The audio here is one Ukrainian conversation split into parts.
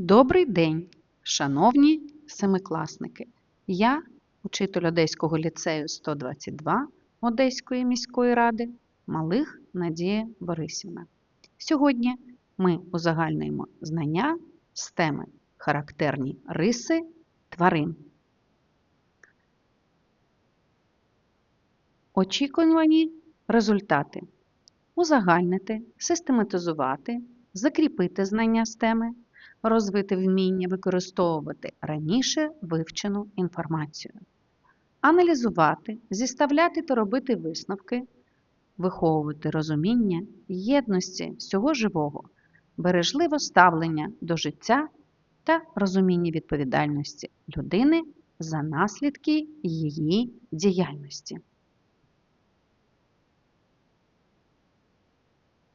Добрий день, шановні семикласники. Я, учитель Одеського ліцею 122 Одеської міської ради, Малих Надія Борисівна. Сьогодні ми узагальнюємо знання з теми характерні риси тварин. Очікувані результати. Узагальнити, систематизувати, закріпити знання з теми, розвити вміння використовувати раніше вивчену інформацію, аналізувати, зіставляти та робити висновки, виховувати розуміння єдності всього живого, бережливе ставлення до життя та розуміння відповідальності людини за наслідки її діяльності.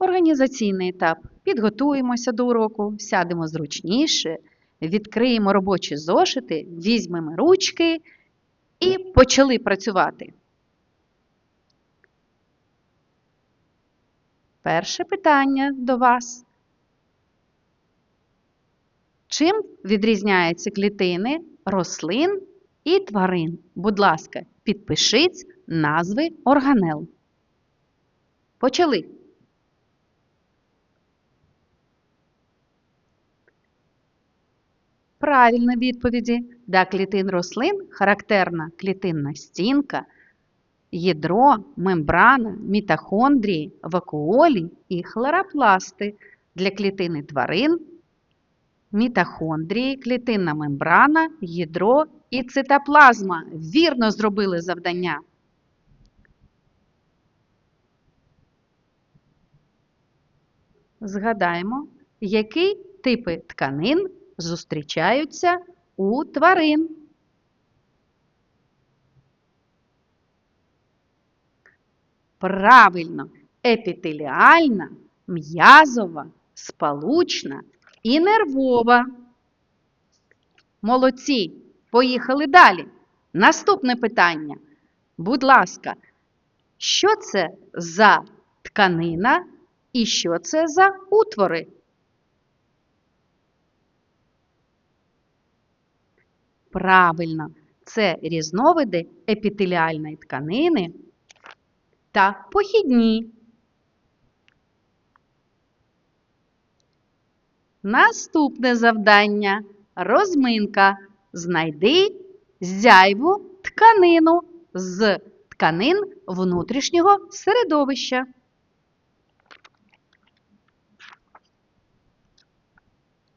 Організаційний етап. Підготуємося до уроку, сядемо зручніше, відкриємо робочі зошити, візьмемо ручки і почали працювати. Перше питання до вас. Чим відрізняються клітини рослин і тварин? Будь ласка, підпишіть назви органел. Почали. Правильно відповіді. Для клітин рослин характерна клітинна стінка, ядро, мембрана, мітохондрії, вакуолі і хлоропласти. Для клітини тварин мітохондрії, клітинна мембрана, ядро і цитоплазма. Вірно зробили завдання. Згадаємо, які типи тканин зустрічаються у тварин. Правильно, епітеліальна, м'язова, сполучна і нервова. Молодці. Поїхали далі. Наступне питання. Будь ласка, що це за тканина і що це за утвори? Правильно, це різновиди епітеліальної тканини та похідні. Наступне завдання розминка. Знайди зяйву тканину з тканин внутрішнього середовища.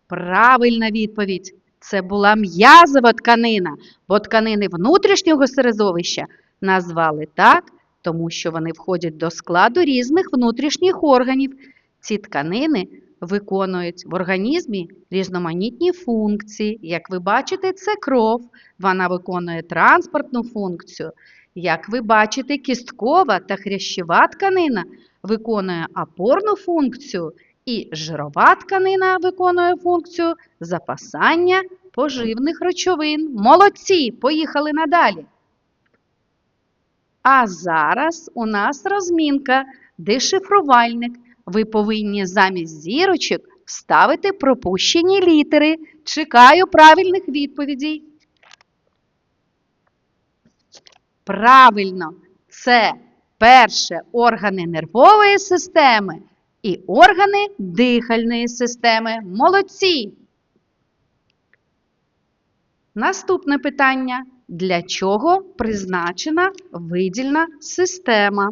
Правильна відповідь. Це була м'язова тканина, бо тканини внутрішнього середовища назвали так, тому що вони входять до складу різних внутрішніх органів. Ці тканини виконують в організмі різноманітні функції. Як ви бачите, це кров, вона виконує транспортну функцію. Як ви бачите, кісткова та хрящова тканина виконує опорну функцію, і жирова тканина виконує функцію запасання поживних речовин. Молодці! Поїхали надалі. А зараз у нас розмінка, дешифрувальник. Ви повинні замість зірочок вставити пропущені літери. Чекаю правильних відповідей. Правильно, це перше органи нервової системи і органи дихальної системи. Молодці! Наступне питання. Для чого призначена видільна система?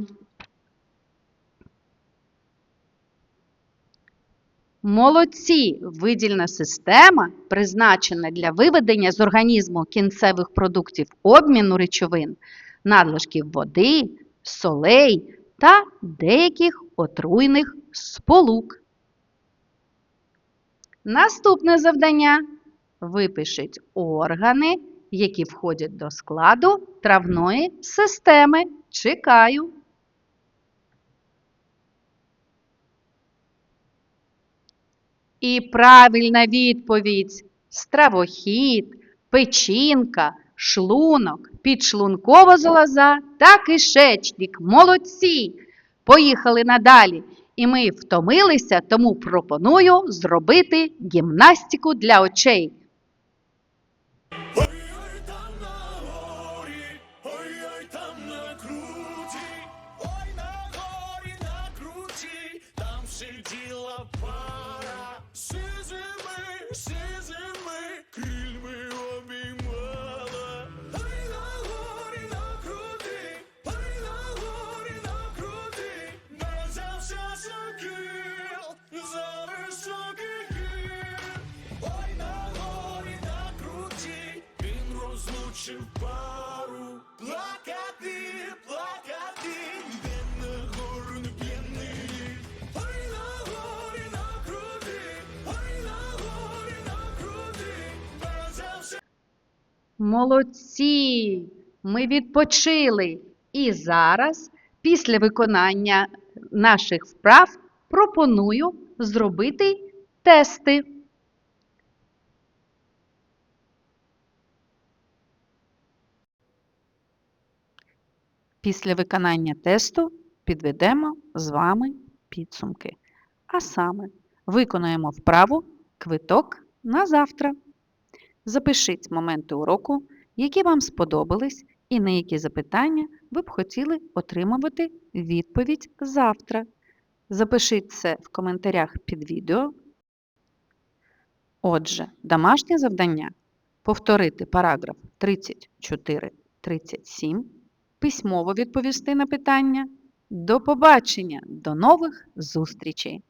Молодці! Видільна система призначена для виведення з організму кінцевих продуктів обміну речовин, надлишків води, солей та деяких отруйних сполук. Наступне завдання. Випишіть органи, які входять до складу травної системи. Чекаю. І правильна відповідь стравохід, печінка, шлунок, підшлункова залоза та кишечник. Молодці! Поїхали надалі. І ми втомилися, тому пропоную зробити гімнастику для очей. Там там сиділа пара, сизими, сизими, розлучив пару. Плакати, плакати, йде на гору не. Ой на горі на круті, ой на горі на взявся Молодці! Ми відпочили. І зараз, після виконання наших вправ, пропоную зробити тести. Після виконання тесту підведемо з вами підсумки. А саме, виконуємо вправу квиток на завтра. Запишіть моменти уроку, які вам сподобались, і на які запитання ви б хотіли отримувати відповідь завтра. Запишіть це в коментарях під відео. Отже, домашнє завдання повторити параграф 34-37, письмово відповісти на питання. До побачення, до нових зустрічей!